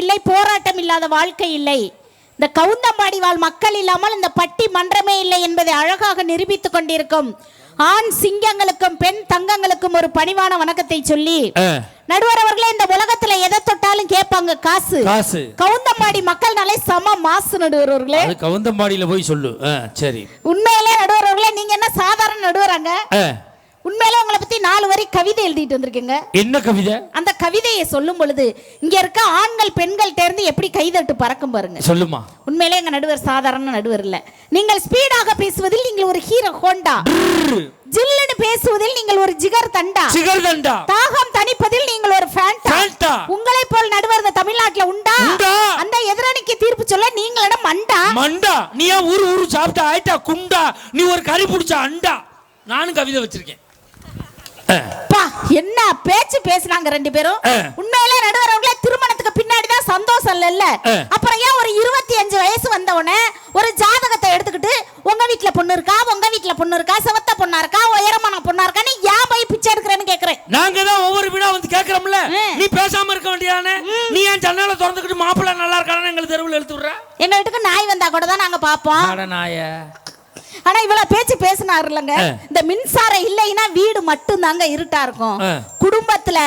இல்லை போராட்டம் இல்லாத வாழ்க்கை இல்லை. இந்த கவுந்தம்பாடி வாழ் மக்கள் இல்லாமல் இந்த பட்டி மன்றமே இல்லை என்பதை அழகாக நிரூபித்துக் கொண்டிருக்கும். ஆண் சிங்கங்களுக்கும் பெண் தங்கங்களுக்கும் ஒரு பணிவான வணக்கத்தை சொல்லி நடுவர் அவர்களே இந்த உலகத்துல எதை தொட்டாலும் கேட்பாங்க காசு. காசு. கவுந்தம்பாடி மக்கள்னாலே சம மாசு நடுவர் அவர்களே. அது கவுந்தம்பாடியில போய் சொல்லு. சரி. உண்மையிலே நடுவர் அவர்களே நீங்க என்ன சாதாரண நடுவராங்க? உண்மையிலே உங்களை பத்தி நாலு வரி கவிதை எழுதிட்டு வந்திருக்கீங்க. என்ன கவிதை? அந்த கவிதையை சொல்லும் பொழுது இங்க இருக்க ஆண்கள் பெண்கள் தேர்ந்து எப்படி கைதட்டு பறக்கும் பாருங்க. சொல்லுமா. உண்மையிலே எங்க நடுவர் சாதாரண நடுவர் இல்ல. நீங்கள் ஸ்பீடாக பேசுவதில் நீங்கள் ஒரு ஹீரோ ஹோண்டா. ஜில்லுன்னு பேசுவதில் நீங்கள் ஒரு ஜிகர் தண்டா. சிகர்தண்டா தாகம் தணிப்பதில் நீங்கள் ஒரு ஃபேண்டா. ஃபேண்டா. உங்களை போல் நடுவர் இந்த தமிழ்நாட்டுல உண்டா? அந்த எதிரணிக்கு தீர்ப்பு சொல்ல நீங்களிடம் மண்டா? மண்டா. நீ ஏன் ஊரு ஊரு சாப்பிட்டா ஆயிட்டா குண்டா? நீ ஒரு கறி பிடிச்ச அண்டா. நானும் கவிதை வச்சிருக்கேன். என்ன பேச்சு பேசுனாங்க ரெண்டு பேரும். உண்மையிலே நடுவர் அவர்களே திருமணத்துக்கு பின்னாடி தான் சந்தோஷம் இல்ல. அப்புறம் ஏன் ஒரு இருபத்தி அஞ்சு வயசு வந்த உடனே ஒரு ஜாதகத்தை எடுத்துக்கிட்டு உங்க வீட்ல பொண்ணு இருக்கா? உங்க வீட்ல பொண்ணு இருக்கா? சிவத்த பொண்ணா இருக்கா? உயரமான பொண்ணா இருக்கான்னு ஏன் போய் பிச்சை எடுக்கிறேன்னு கேக்குறேன். நாங்க தான் ஒவ்வொரு வீடா வந்து கேக்குறோம்ல. நீ பேசாம இருக்க வேண்டியதானே? நீ ஏன் ஜன்னலை திறந்துக்கிட்டு மாப்பிள்ளை நல்லா இருக்கானு எங்களுக்கு தெருவில் எடுத்து விடுற? எங்க வீட்டுக்கு நாய் வந்தா கூட தான் நாங்க பாப்போம் நாய. ஆனா இவ்வளவு பேச்சு பேசினாரு இல்லங்க. இந்த மின்சாரம் இல்லைன்னா வீடு மட்டும் தாங்க இருட்டா இருக்கும். குடும்பத்துல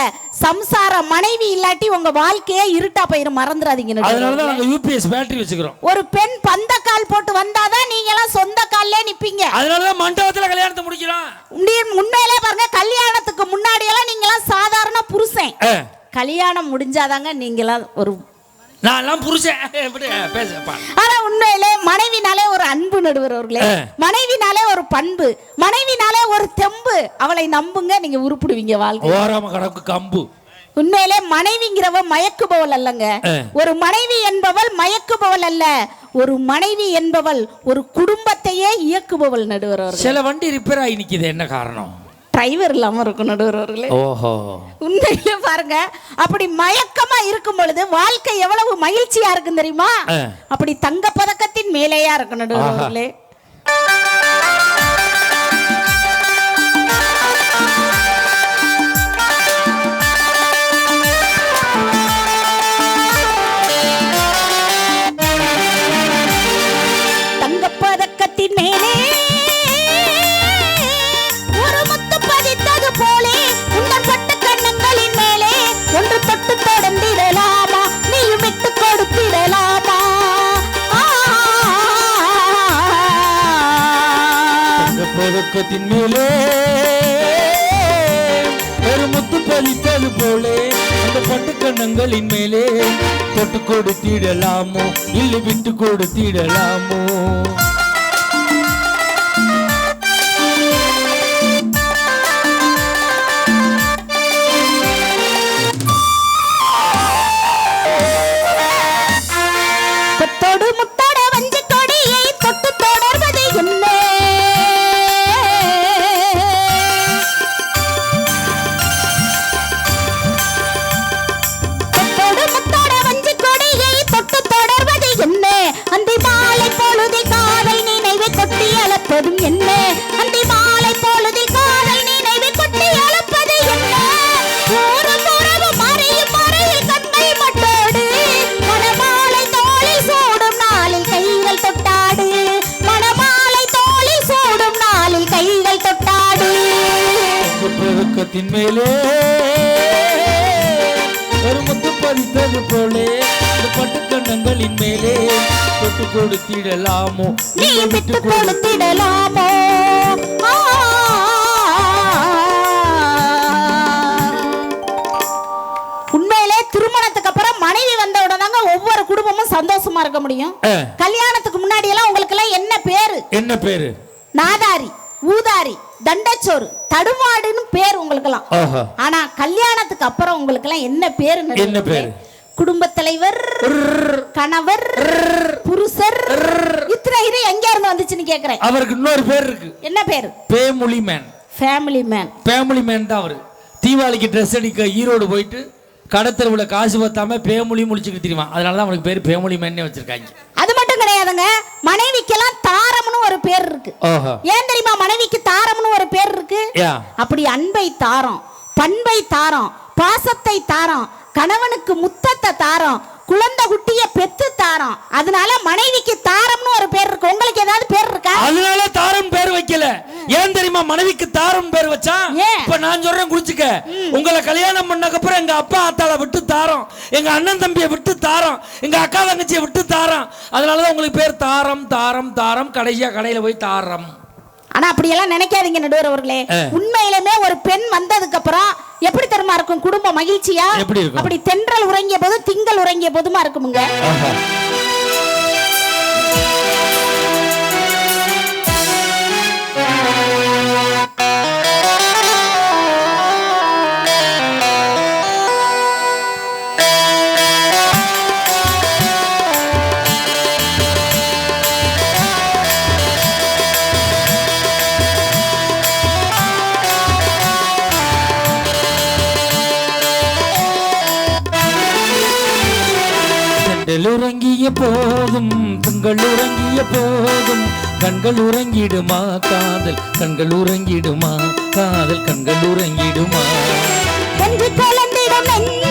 சம்சார மனைவி இல்லாட்டி உங்க வாழ்க்கையே இருட்டா போயிரும் மறந்துடாதீங்க. அதனாலதான் நாங்க யூபிஎஸ் பேட்டரி வச்சுக்கிறோம். ஒரு பெண் பந்தக்கால் போட்டு வந்தாதான் நீங்க எல்லாம் சொந்த கால்லே நிப்பீங்க. அதனாலதான் மண்டபத்துல கல்யாணத்தை முடிக்கிறோம். உண்மையிலே பாருங்க கல்யாணத்துக்கு முன்னாடி எல்லாம் நீங்க எல்லாம் சாதாரண புருஷன். கல்யாணம் முடிஞ்சாதாங்க நீங்க எல்லாம் ஒரு நான் எல்லாம் புருஷன். எப்படி? பேசப்பா ஆனா உண்மையிலே மனைவினாலே ஒரு அன்பு நடுவர் அவர்களே. ஆ. மனைவினாலே ஒரு பண்பு. மனைவினாலே ஒரு தெம்பு. அவளை நம்புங்க நீங்க உருப்பிடுவீங்க வாழ்க்கை ஓராம கம்பு. உண்மையிலே மனைவிங்கிறவ மயக்குபவள் அல்லங்க. ஒரு மனைவி என்பவள் மயக்குபவள் அல்ல. ஒரு மனைவி என்பவள் ஒரு குடும்பத்தையே இயக்குபவள் நடுவர் சில வண்டி ரிப்பேர் ஆகி நிக்குது. என்ன காரணம்? டிரைவர் இல்லாம இருக்கும் நடுவர் அவர்களே ஓஹோ. உண்மையிலே பாருங்க அப்படி மயக்கமா இருக்கும் பொழுது வாழ்க்கை எவ்வளவு மகிழ்ச்சியா இருக்கும் தெரியுமா. அப்படி தங்க பதக்கத்தின் மேலேயா இருக்கும் நடுவர் கொடுத்திடலாமோ? இல்லை விட்டு கொடுத்திடலாமோ? போலே அந்த பட்டு கண்ணங்களின் மேலே தொட்டு கொடுத்திடலாமோ? நீ விட்டு கொடுத்திடலாமோ. உண்மையிலே திருமணத்துக்கு அப்புறம் மனைவி வந்த உடனே ஒவ்வொரு குடும்பமும் சந்தோஷமா இருக்க முடியும். கல்யாணத்துக்கு முன்னாடி எல்லாம் உங்களுக்கு எல்லாம் என்ன பேரு? என்ன பேரு? நாதாரி ஊதாரி தண்டச்சோறு தடுமாடுன்னு பேர் உங்களுக்கெல்லாம். ஆஹா. ஆனா கல்யாணத்துக்கு அப்புறம் உங்களுக்கு எல்லாம் என்ன பேரு என்ன பேரு? குடும்ப தலைவர் கணவர் புருஷர். இத்தனை இது எங்க இருந்து வந்துச்சுன்னு கேக்குறேன். அவருக்கு இன்னொரு பேர் இருக்கு. என்ன பேரு? Family man family man family man தான் அவரு. தீபாவளிக்கு ட்ரெஸ் அடிக்க ஈரோடு போயிட்டு கடத்தருவுல காசு பத்தாம பேமுலி முழிச்சுக்கிட்டு தெரியுமா அதனால தான் அவனுக்கு பேர் பேமுலி மேன்னே வச்சிருக்காங்க. அது மட்டும் கிடையாதுங்க. மனைவிக்கெல்லாம் தாரம்னு ஒரு பேர் இருக்கு. ஏன் தெரியுமா? மனைவிக்கு தாரம்னு ஒரு பேர் இருக்கு. அப்படி அன்பை தாரோம் பண்பை தாரோம் பாசத்தை தாரோம் கணவனுக்கு முத்தத்தை தாரோம். குழந்தை குட்டிய பெத்து தாரம். அதனால மனைவிக்கு தாரம்னு ஒரு பேர் இருக்கு. உங்களுக்கு ஏதாவது பேர் இருக்கா? அதனால தாரம் பேர் வைக்கல. ஏன் தெரியுமா? மனைவிக்கு தாரம் பேர் வச்சான் ஏன்? இப்ப நான் சொல்றேன் குளிச்சுக்க உங்களை கல்யாணம் பண்ணக்கு அப்புறம் எங்க அப்பா ஆத்தாளை விட்டு தாரம். எங்க அண்ணன் தம்பியை விட்டு தாரம். எங்க அக்கா தங்கச்சியை விட்டு தாரம். அதனாலதான் உங்களுக்கு பேர் தாரம் தாரம் தாரம். கடைசியா கடையில போய் தாரம். ஆனா அப்படியெல்லாம் நினைக்காதீங்க நடுவர் அவர்களே. உண்மையிலுமே ஒரு பெண் வந்ததுக்கு அப்புறம் எப்படி தெரியுமா இருக்கும்? குடும்பம் மகிழ்ச்சியா? அப்படி தென்றல் உறங்கிய போது திங்கள் உறங்கிய போதுமா இருக்குமுங்க. உறங்கிய போதும் திங்கள் உறங்கிய போதும் கண்கள் உறங்கிடுமா காதல் கண்கள் உறங்கிடுமா காதல் கண்கள் உறங்கிடுமா? கலந்திடம் என்ன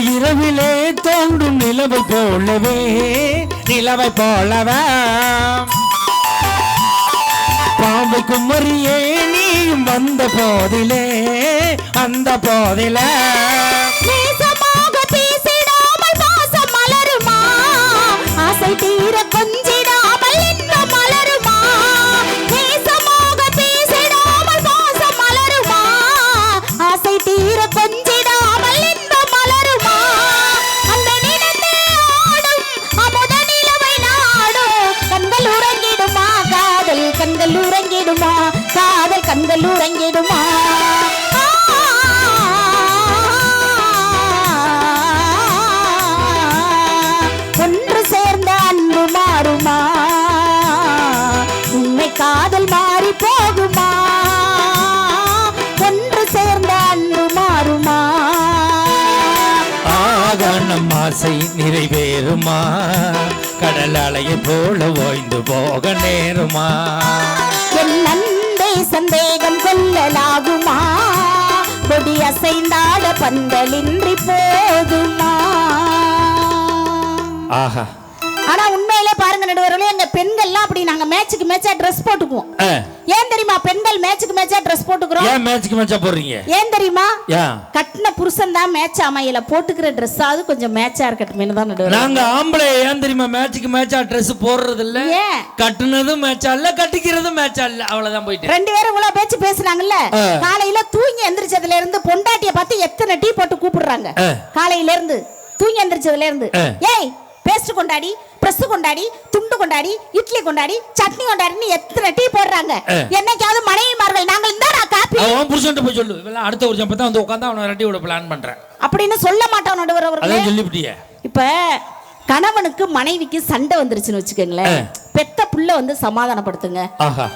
இரவிலே தோன்றும் நிலவை போலவே நிலவை போலவே? பாம்பு குமரியே நீயும் வந்த போதிலே அந்த போதிலே. நிறைவேறுமா கடல் அலையை போல ஓய்ந்து போக நேருமா? என் நன்பே சந்தேகம் கொள்ளலாகுமா? கொடி அசைந்தாட பந்தலின்றி போதுமா ஆஹா. பாருங்க நடுவர்களே எங்க பெண்கள்லாம் அப்படி நாங்க மேட்சுக்கு மேட்சா ட்ரெஸ் போட்டுக்குவோம். ஏன் தெரியுமா? பெண்கள் மேட்சுக்கு மேட்சா ட்ரெஸ் போட்டுக்கிறோம். ஏன் மேட்ச்க்கு மேட்சா போடுறீங்க? ஏன் தெரியுமா? கட்டின புருஷன் தான் மேட்ச் அமையல. போட்டுக்கிற ட்ரெஸ்ஸாவது கொஞ்சம் மேட்சா இருக்கட்டுமே. தான் நடுவர் நாங்க ஆம்பளை ஏன் தெரியுமா? மேட்ச்க்கு மேட்சா Dress போடுறது இல்ல கட்டுனதும் மேட்சா இல்ல கட்டிக்கிறதும் மேட்சா இல்ல. அவ்வளவுதான் போயிட்டு. ரெண்டு பேரும் இவ்வளவு பேச்சு பேசுனாங்கல்ல? ஆ. காலையில தூங்கி எந்திரிச்சதுல இருந்து பொண்டாட்டிய பார்த்து எத்தனை டீ போட்டு கூப்பிடுறாங்க. காலையில இருந்து தூங்கி எந்திரிச்சதுல இருந்து. ஏய் பேஸ்ட் கொண்டாடி பிரஸ் கொண்டாடி துண்டு கொண்டாடி இட்லி கொண்டாடி சட்னி கொண்டாடின்னு எத்தனை டீ போடுறாங்க. என்னைக்காவது மனைவிமார்கள் நாங்கள் இந்தாடா காப்பி. அவன் புருஷன்ட்ட போய் சொல்லு. இவெல்லாம் அடுத்த ஒரு ஜம்பத்தான் வந்து உட்காந்து அவனை ரெட்டி விட பிளான் பண்றேன். அப்படின்னு சொல்ல மாட்டோம் நடுவர் அவர்களே சொல்லிவிட்டியே. இப்ப கணவனுக்கு மனைவிக்கு சண்டை வந்துருச்சுன்னு வச்சுக்கோங்களேன். பெத்த புள்ள வந்து சமாதானப்படுத்துங்க.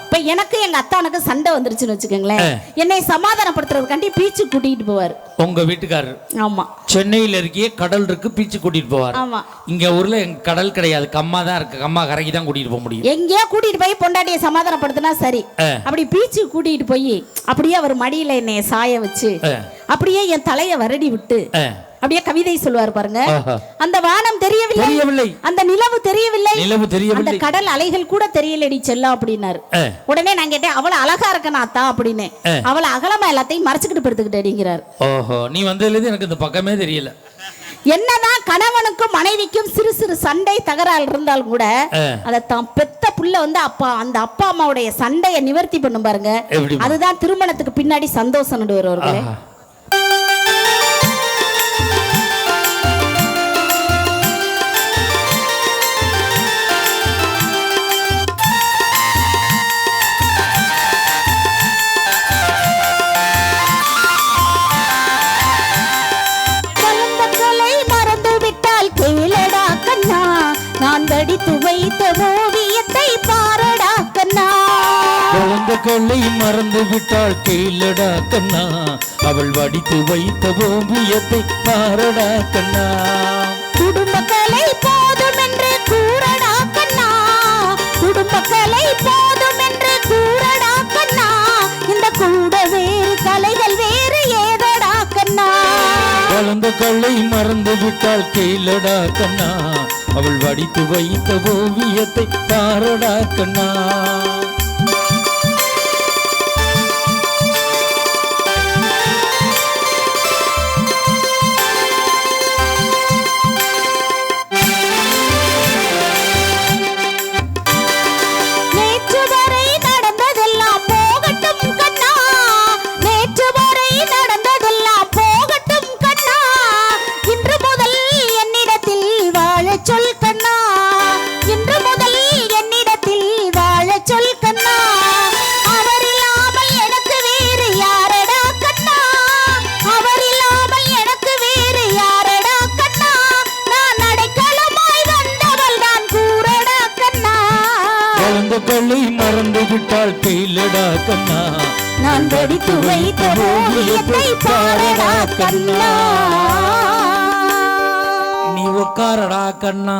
இப்ப எனக்கு எங்க அத்தானுக்கு சண்டை வந்துருச்சுன்னு வச்சுக்கோங்களேன். என்னை சமாதானப்படுத்துறதுக்காண்டி பீச்சு கூட்டிட்டு போவார். உங்க வீட்டுக்காரர். ஆமா. சென்னையில இருக்கிய கடல் இருக்கு பீச்சு கூட்டிட்டு போவார். ஆமா. இங்க ஊர்ல எங்க கடல் கிடையாது. கம்மா தான் இருக்கு. கம்மா கரைக்கு தான் கூட்டிட்டு போக முடியும். எங்கேயோ கூட்டிட்டு போய் பொண்டாட்டிய சமாதானப்படுத்தினா சரி. அப்படி பீச்சு கூட்டிட்டு போய் அப்படியே அவர் மடியில என்னைய சாய வச்சு. அப்படியே என் தலைய வருடி விட்டு. அப்படியே கவிதை சொல்லுவார் பாருங்க. அந்த வானம் தெரியவில்லை. தெரியவில்லை. அந்த நிலவு தெரியவில்லை. நிலவு அந்த தெரியவில்லை கடல் அலைகள் கூட தெரியலடி செல்லம் அப்படின்னாரு. உடனே நான் கேட்டேன் அவள அழகா இருக்கனா அத்தா? அப்படின்னு. அவள அகலமா எல்லாத்தையும் மறைச்சுக்கிட்டு படுத்துக்கிட்டேங்கிறார் ஓஹோ நீ வந்ததுல எனக்கு இந்த பக்கமே தெரியல. என்னதான் கணவனுக்கும் மனைவிக்கும் சிறு சிறு சண்டை தகராறு இருந்தாலும் கூட. அதை தான் பெத்த புள்ள வந்து அப்பா அந்த அப்பா அம்மாவுடைய சண்டையை நிவர்த்தி பண்ணும் பாருங்க? அதுதான் திருமணத்துக்கு பின்னாடி சந்தோஷம் நடுவர் வடித்து வைத்த ஓவியத்தை பாரடா கண்ணா. குழந்த குழந்தைகளை மறந்து விட்டாள் கேளடா கண்ணா. அவள் வடித்து வைத்த ஓவியத்தை பாரடா கண்ணா. குடும்பக்கலை போதும் என்று கூறடா கண்ணா. குடும்பக்கலை போதும் என்று கூறடா கண்ணா. இந்த கூட வேறு கலைகள் வேறு ஏதடா கண்ணா. குழந்தைகளை மறந்து விட்டாள் கேளடா கண்ணா. அவள் வடித்து வைத்த ஓவியத்தை பாரடா கண்ணா. விட்டாள் கேளடா கண்ணா. நான் வெடித்து வைத்த ஓவியத்தை பாரடா கண்ணா. நீ உட்காரடா கண்ணா.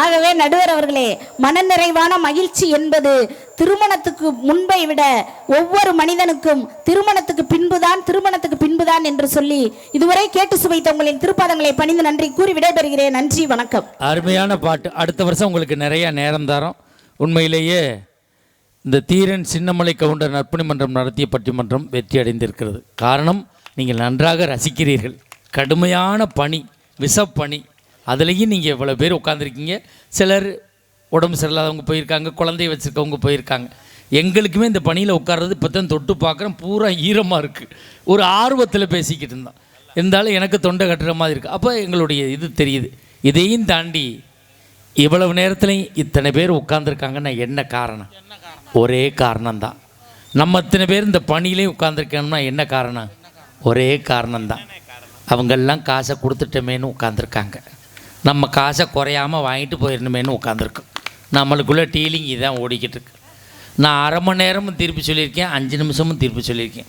ஆகவே நடுவர் அவர்களே மனநிறைவான மகிழ்ச்சி என்பது திருமணத்துக்கு முன்பை விட ஒவ்வொரு மனிதனுக்கும் திருமணத்துக்கு பின்புதான் திருமணத்துக்கு பின்புதான் என்று சொல்லி இதுவரை கேட்டு சுவைத்த உங்களின் திருப்பாதங்களை பணிந்து நன்றி கூறி விடைபெறுகிறேன். நன்றி வணக்கம். அருமையான பாட்டு. அடுத்த வருஷம் உங்களுக்கு நிறைய நேரம் தரோம். உண்மையிலேயே இந்த தீரன் சின்னமலை கவுண்டர் நற்பணி மன்றம் நடத்திய பட்டிமன்றம் வெற்றி அடைந்திருக்கிறது. காரணம் நீங்கள் நன்றாக ரசிக்கிறீர்கள். கடுமையான பணி விஷப்பணி அதுலேயும் நீங்கள் இவ்வளோ பேர் உட்காந்துருக்கீங்க சிலர் உடம்பு சரியில்லாதவங்க போயிருக்காங்க குழந்தைய வச்சுருக்கவங்க போயிருக்காங்க. எங்களுக்குமே இந்த பணியில் உட்கார்றது இப்போ தான் தொட்டு பார்க்குறேன் பூரா ஈரமாக இருக்குது ஒரு ஆர்வத்தில் பேசிக்கிட்டு இருந்தோம். இருந்தாலும் எனக்கு தொண்டை கட்டுற மாதிரி இருக்குது அப்போ எங்களுடைய இது தெரியுது. இதையும் தாண்டி இவ்வளவு நேரத்துலையும் இத்தனை பேர் உட்காந்துருக்காங்கன்னா என்ன காரணம்? ஒரே காரணம்தான். நம்ம அத்தனை பேர் இந்த பணியிலையும் உட்காந்துருக்கணும்னா என்ன காரணம்? ஒரே காரணம்தான். அவங்கெல்லாம் காசை கொடுத்துட்டோமேன்னு உட்காந்துருக்காங்க நம்ம காசை குறையாமல் வாங்கிட்டு போயிடணுமேனு உட்காந்துருக்கோம் நம்மளுக்குள்ளே டீலிங் இதான் ஓடிக்கிட்டு இருக்கு. நான் அரை மணி நேரமும் திருப்பி சொல்லியிருக்கேன் அஞ்சு நிமிஷமும் திருப்பி சொல்லியிருக்கேன்.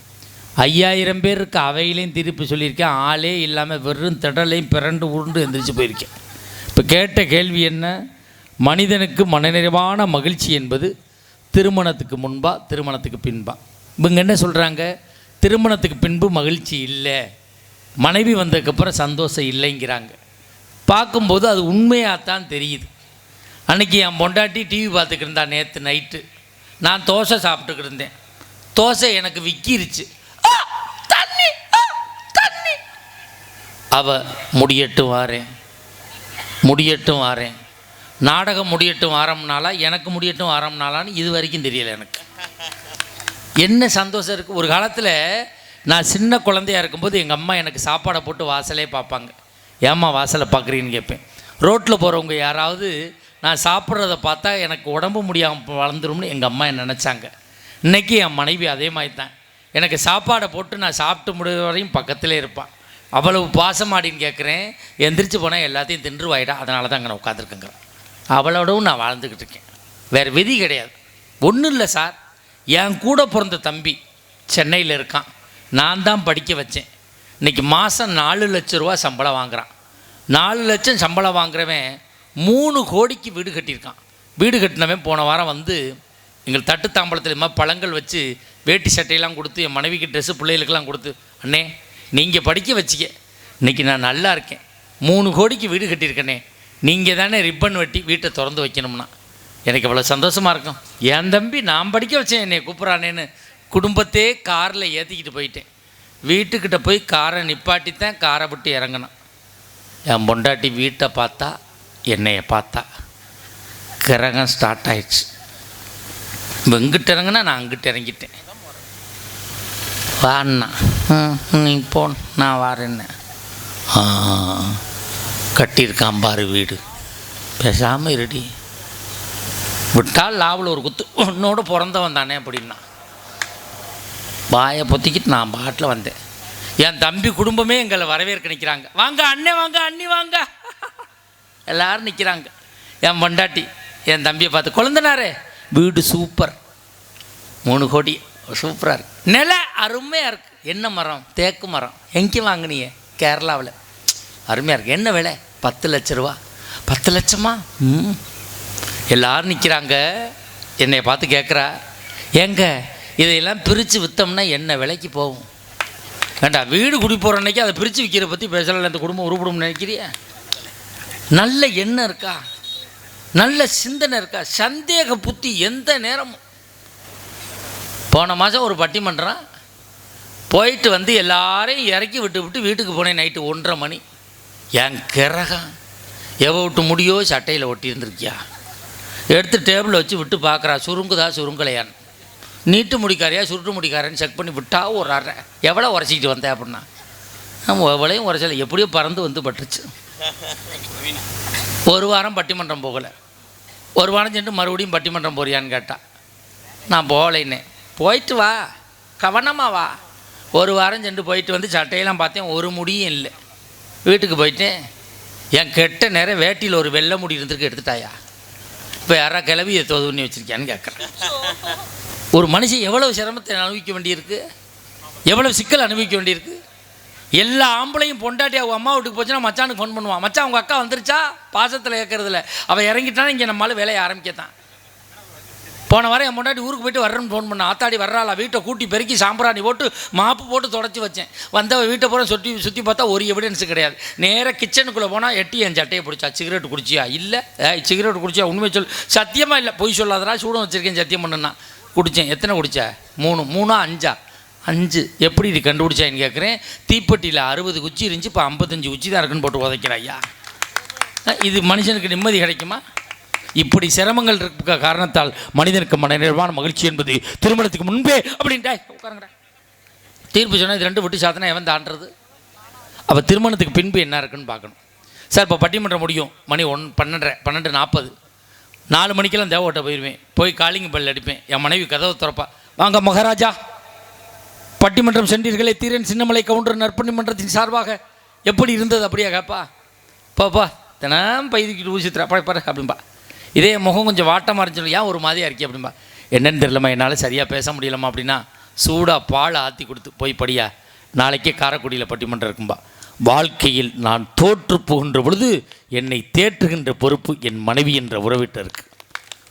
ஐயாயிரம் பேருக்கு அவையிலையும் திருப்பி சொல்லியிருக்கேன் ஆளே இல்லாமல் வெறும் திடலையும் பிறண்டு உருண்டு எந்திரிச்சு போயிருக்கேன். இப்போ கேட்ட கேள்வி என்ன? மனிதனுக்கு மனநிறைவான மகிழ்ச்சி என்பது திருமணத்துக்கு முன்பா திருமணத்துக்கு பின்பா. இவங்க என்ன சொல்கிறாங்க திருமணத்துக்கு பின்பு மகிழ்ச்சி இல்லை. மனைவி வந்ததுக்கப்புறம் சந்தோஷம் இல்லைங்கிறாங்க. பார்க்கும்போது அது உண்மையாக தான் தெரியுது. அன்றைக்கி என் பொண்டாட்டி டிவி பார்த்துக்கிட்டு இருந்தா நேற்று நைட்டு. நான் தோசை சாப்பிட்டுக்கிட்டு இருந்தேன். தோசை எனக்கு விக்கிருச்சு. தண்ணி. அவ முடியட்டும் வாரேன். முடியட்டும் வாரேன். நாடகம் முடியட்டும் வாரம்னாலா எனக்கு முடியட்டும் வாரம்னாலான்னு இது வரைக்கும் தெரியலை எனக்கு. என்ன சந்தோஷம் இருக்குது ஒரு காலத்தில் நான் சின்ன குழந்தையா இருக்கும்போது எங்கள் அம்மா எனக்கு சாப்பாடை போட்டு வாசலே பார்ப்பாங்க. ஏம்மா வாசலை பார்க்குறீன்னு கேட்பேன். ரோட்டில் போகிறவங்க யாராவது நான் சாப்பிட்றத பார்த்தா எனக்கு உடம்பு முடியாமல் வளர்ந்துரும்னு எங்கள் அம்மா என்ன நினச்சாங்க. இன்றைக்கி என் மனைவி அதே மாதிரி தான் எனக்கு சாப்பாடை போட்டு நான் சாப்பிட்டு முடிவு வரையும் பக்கத்திலே இருப்பான் அவ்வளவு பாசமாடின்னு கேட்குறேன். எந்திரிச்சு போனால் எல்லாத்தையும் தின்றுவாயிடா. அதனால தான் அங்கே உட்காந்துருக்குங்கிறேன் அவளோடவும் நான் வாழ்ந்துக்கிட்டு இருக்கேன். வேறு விதி கிடையாது. ஒன்றும் இல்லை சார். என் கூட பிறந்த தம்பி சென்னையில் இருக்கான். நான் தான் படிக்க வச்சேன். இன்னைக்கு மாதம் நாலு லட்ச ரூபா சம்பளம் வாங்குறான். நாலு லட்சம் சம்பளம் வாங்குறவன் மூணு கோடிக்கு வீடு கட்டியிருக்கான். வீடு கட்டினவன் போன வாரம் வந்து எங்கள் தட்டு தாம்பளத்தில் மாதிரி பழங்கள் வச்சு வேட்டி சட்டையெல்லாம் கொடுத்து என் மனைவிக்கு ட்ரெஸ்ஸு பிள்ளைகளுக்கெல்லாம் கொடுத்து அண்ணே நீங்கள் படிக்க வச்சிக்க. இன்னைக்கு நான் நல்லா இருக்கேன். மூணு கோடிக்கு வீடு கட்டியிருக்கேனே. நீங்கள் தானே ரிப்பன் வெட்டி வீட்டை திறந்து வைக்கணும்னா. எனக்கு அவ்வளோ சந்தோஷமாக இருக்கும். என் தம்பி நான் படிக்க வச்சேன் என்னை கூப்பிட்றானேன்னு குடும்பத்தையே காரில் ஏற்றிக்கிட்டு போயிட்டேன். வீட்டுக்கிட்ட போய் காரை நிப்பாட்டித்தான் காரை விட்டு இறங்கினேன் என் பொண்டாட்டி வீட்டை பார்த்தா என்னைய பார்த்தா கிரகம் ஸ்டார்ட் ஆயிடுச்சு. இங்கிட்ட இறங்குனா நான் அங்கிட்டு இறங்கிட்டேன். வாண்ணா. நீ போ நான் வாரேன்னு. ஆ. கட்டியிருக்கான் பாரு வீடு. பேசாமல் இருடி. விட்டால் லாவில் ஒரு குத்து. உன்னோட பிறந்தவன் தானே அப்படின்னா. வாயை பொத்திக்கிட்டு நான் பாட்டில் வந்தேன். என் தம்பி குடும்பமே எங்களை வரவேற்க நிற்கிறாங்க வாங்க அண்ணே வாங்க அண்ணி வாங்க. எல்லாரும் நிற்கிறாங்க என் பொண்டாட்டி என் தம்பியை பார்த்து குழந்தனாரே வீடு சூப்பர் மூணு கோடி சூப்பராக இருக்குது நில அருமையாக இருக்குது என்ன மரம்? தேக்கு மரம். எங்கே வாங்கினியே கேரளாவில். அருமையாக இருக்கு. என்ன விலை? பத்து லட்ச ரூபா. பத்து லட்சமா? ம். எல்லாரும் நிற்கிறாங்க என்னை பார்த்து கேட்குறா ஏங்க இதையெல்லாம் பிரித்து விற்றோம்னா என்ன விலைக்கு போகும்? வேண்டா வீடு குடி போகிற அன்னைக்கு அதை பிரித்து விற்கிற பற்றி பேசல இந்த குடும்பம் உருப்பிடும் நினைக்கிறியா? நல்ல எண்ணம் இருக்கா? நல்ல சிந்தனை இருக்கா? சந்தேக புத்தி எந்த நேரமும். போன மாதம் ஒரு பட்டிமன்றம் போயிட்டு வந்து எல்லாரையும் இறக்கி விட்டு விட்டு வீட்டுக்கு போனேன் நைட்டு ஒன்றரை மணி. என் கிரகம் எவ விட்டு முடியோ சட்டையில் ஒட்டியிருந்துருக்கியா? எடுத்து டேபிளில் வச்சு விட்டு பார்க்குறா சுருங்குதா சுருங்கலையான். நீட்டு முடிக்காரியா சுருட்டு முடிக்காரன்னு செக் பண்ணி விட்டா ஒரு அரை எவ்வளோ உரைச்சிக்கிட்டு வந்தேன் அப்படின்னா? நம்ம எவ்வளையும் உரைச்சல எப்படியோ பறந்து வந்து பட்டுருச்சு. ஒரு வாரம் பட்டிமன்றம் போகலை. ஒரு வாரம் சென்று மறுபடியும் பட்டிமன்றம் போறியான்னு கேட்டா. நான் போகலைன்னு. போயிட்டு வா. கவனமாக வா. ஒரு வாரம் சென்று போயிட்டு வந்து சட்டையெல்லாம் பார்த்தேன் ஒரு முடியும் இல்லை. வீட்டுக்கு போயிட்டு என் கெட்ட நேரம் வேட்டியில் ஒரு வெள்ளை முடி இருந்திருக்கு எடுத்துட்டாயா? இப்போ யாரா கிளவி தொது பண்ணி வச்சிருக்கியான்னு கேட்குறேன் ஒரு மனுஷன் எவ்வளவு சிரமத்தை அனுபவிக்க வேண்டியிருக்கு? எவ்வளவு சிக்கல் அனுபவிக்க வேண்டியிருக்கு? எல்லா ஆம்பளையும் பொண்டாட்டி அவங்க அம்மா வீட்டுக்கு போச்சுன்னா மச்சானுக்கு ஃபோன் பண்ணுவான். மச்சான் அவங்க அக்கா வந்துருச்சா? பாசத்தில் ஏற்கறதில்ல அவள் இறங்கிட்டானா இங்கே நம்மளால் வேலையை ஆரம்பிக்கத்தான். போன வாரம் என் முன்னாடி ஊருக்கு போயிட்டு வர்றேன்னு ஃபோன் பண்ண. ஆத்தாடி வர்றாளா? வீட்டை கூட்டி பெருக்கி சாம்பிராணி போட்டு மாப்பு போட்டு தொடச்சி வச்சேன். வந்த வீட்டை பூரா சுற்றி சுற்றி பார்த்தா ஒரு எவிடன்ஸ் கிடையாது. நேராக கிச்சனுக்குள்ளே போனால் எட்டி என் சட்டையை பிடிச்சா. சிகரெட் குடிச்சியா? இல்லை. சிகரெட் குடிச்சியா? உண்மை சொல் சத்தியமாக இல்லை. பொய் சொல்லாதரா சூடம் வச்சிருக்கேன் சத்தியம் பண்ணுன்னா. குடித்தேன் எத்தனை குடித்தா மூணு. மூணா அஞ்சா? அஞ்சு. எப்படி இது கண்டுபிடிச்சான்னு கேட்குறேன் தீப்பெட்டியில் அறுபது குச்சி இருந்துச்சு. இப்போ ஐம்பத்தஞ்சு குச்சி தான் இருக்குன்னு போட்டு உதைக்கிற ஐயா. இது மனுஷனுக்கு நிம்மதி கிடைக்குமா? இப்படி சிரமங்கள் இருக்க காரணத்தால் மனிதனுக்கு மன நிறைவான மகிழ்ச்சி என்பது திருமணத்துக்கு முன்பே அப்படின்ட்டா உட்காருங்கடா. தீர்ப்பு சொன்னால் இது ரெண்டு விட்டு சாத்தினா எவன் தாண்டது அப்போ திருமணத்துக்கு பின்பு என்ன இருக்குன்னு பார்க்கணும். சார் இப்போ பட்டிமன்றம் முடியும். மணி ஒன் பன்னெண்டரை பன்னெண்டு நாற்பது நாலு மணிக்கெல்லாம் தேவோட்ட போயிடுவேன் போய் காலிங் பெல் அடிப்பேன். என் மனைவி கதவை திறப்பா. வாங்க மகாராஜா. பட்டிமன்றம் சென்றீர்களே தீரன் சின்னமலை கவுண்டர் நற்பணி மன்றத்தின் சார்பாக. எப்படி இருந்தது அப்படியா கேப்பா? பாப்பா தினம் பைதிக்கிட்டு ஊசித்துறா. பா பாரு அப்படிம்பா. இதே முகம் கொஞ்சம் வாட்டமாக இருந்துச்சு ஏன் ஒரு மாதிரியாக இருக்கே அப்படிம்பா என்னன்னு தெரியலம்மா என்னால் சரியாக பேச முடியலம்மா அப்படின்னா சூடாக பால் ஆற்றி கொடுத்து போய் படியா நாளைக்கே காரைக்குடியில் பட்டிமன்றம் இருக்கும்பா. வாழ்க்கையில் நான் தோற்று போகின்ற பொழுது என்னை தேற்றுகின்ற பொறுப்பு என் மனைவி என்ற உறவிட்ட இருக்கு.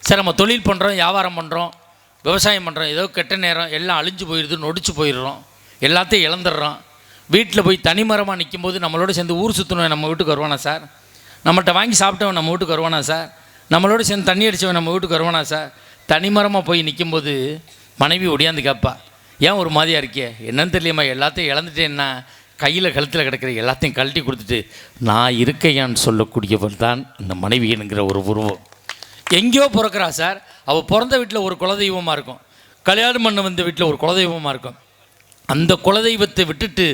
சரி நம்ம தொழில் பண்ணுறோம் வியாபாரம் பண்ணுறோம் விவசாயம் பண்ணுறோம் ஏதோ கெட்ட நேரம் எல்லாம் அழிஞ்சு போயிடுது நொடிச்சு போயிடுறோம் எல்லாத்தையும் இழந்துடுறோம். வீட்டில் போய் தனிமரமாக நிற்கும்போது நம்மளோட சேர்ந்து ஊர் சுற்றணும் நம்ம வீட்டுக்கு வருவானா சார்? நம்மகிட்ட வாங்கி சாப்பிட்டவன் நம்ம வீட்டுக்கு வருவானா சார்? நம்மளோட சேர்ந்து தண்ணி அடித்தவன் நம்ம வீட்டுக்கு வருவானா சார்? தனிமரமாக போய் நிற்கும்போது மனைவி ஒடியாந்து கேட்பா ஏன் ஒரு மாதிரியாக இருக்கியே என்னன்னு தெரியலையம்மா எல்லாத்தையும் இழந்துட்டேன்னா கையில் கழுத்தில் கிடக்கிற எல்லாத்தையும் கழட்டி கொடுத்துட்டு நான் இருக்கையான்னு சொல்லக்கூடியவர் தான் இந்த மனைவி என்கிற ஒரு உருவம். எங்கேயோ பிறக்கிறா சார். அவள் பிறந்த வீட்டில் ஒரு குலதெய்வமாக இருக்கும். கல்யாணம் பண்ண வந்த வீட்டில் ஒரு குலதெய்வமாக இருக்கும். அந்த குலதெய்வத்தை விட்டுட்டு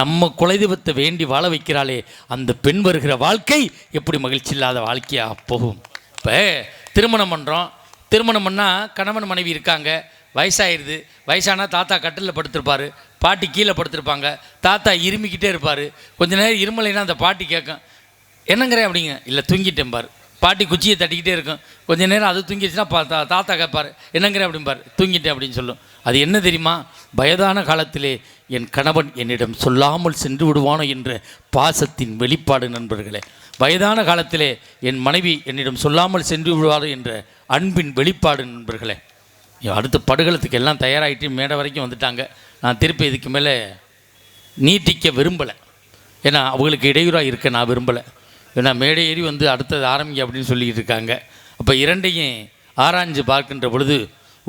நம்ம குலதெய்வத்தை வேண்டி வாழ வைக்கிறாளே அந்த பெண் வருகிற வாழ்க்கை எப்படி மகிழ்ச்சி இல்லாத வாழ்க்கையாக போகும்? இப்போ திருமணம் பண்ணுறோம் திருமணம் பண்ணால் கணவன் மனைவி இருக்காங்க. வயசாயிடுது வயசானா தாத்தா கட்டிலில் படுத்திருப்பார். பாட்டி கீழே படுத்திருப்பாங்க. தாத்தா இருமிக்கிட்டே இருப்பார். கொஞ்ச நேரம் இருமலைன்னா அந்த பாட்டி கேட்கும் என்னங்கிறேன் அப்படிங்க. இல்லை தூங்கிட்டேன் பாரு. பாட்டி குச்சியை தட்டிக்கிட்டே இருக்கும். கொஞ்ச நேரம் அது தூங்கிடுச்சுன்னா பார்த்தா தா- தாத்தா கேட்பார் என்னங்கிற? அப்படிம்பார். தூங்கிட்டேன் அப்படின்னு சொல்லும். அது என்ன தெரியுமா? வயதான காலத்திலே என் கணவன் என்னிடம் சொல்லாமல் சென்று விடுவானோ என்ற பாசத்தின் வெளிப்பாடு நண்பர்களே. வயதான காலத்திலே என் மனைவி என்னிடம் சொல்லாமல் சென்று விடுவாரோ என்ற அன்பின் வெளிப்பாடு நண்பர்களே. அடுத்த படுகளத்துக்கு எல்லாம் தயாராகிட்டு மேடை வரைக்கும் வந்துட்டாங்க. நான் திருப்பி இதுக்கு மேலே நீட்டிக்க விரும்பலை. ஏன்னா அவங்களுக்கு இடையூறாக இருக்க நான் விரும்பலை. ஏன்னா மேடை ஏறி வந்து அடுத்தது ஆரம்பிங்க அப்படின்னு சொல்லிட்டு இருக்காங்க. அப்போ இரண்டையும் ஆராய்ஞ்சு பார்க்கின்ற பொழுது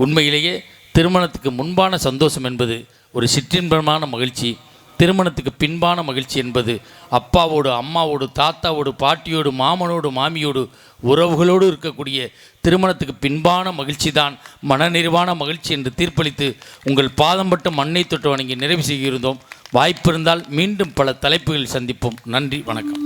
உண்மையிலேயே திருமணத்துக்கு முன்பான சந்தோஷம் என்பது ஒரு சிற்றின்பமான மகிழ்ச்சி திருமணத்துக்கு பின்பான மகிழ்ச்சி என்பது அப்பாவோடு அம்மாவோடு தாத்தாவோடு பாட்டியோடு மாமனோடு மாமியோடு உறவுகளோடு இருக்கக்கூடிய திருமணத்துக்கு பின்பான மகிழ்ச்சி தான் மனநிறைவான மகிழ்ச்சி என்று தீர்ப்பளித்து உங்கள் பாதம் பட்டு மண்ணை தொட்டு வணங்கி நிறைவு செய்கிருந்தோம் வாய்ப்பிருந்தால் மீண்டும் பல தலைப்புகளில் சந்திப்போம். நன்றி வணக்கம்.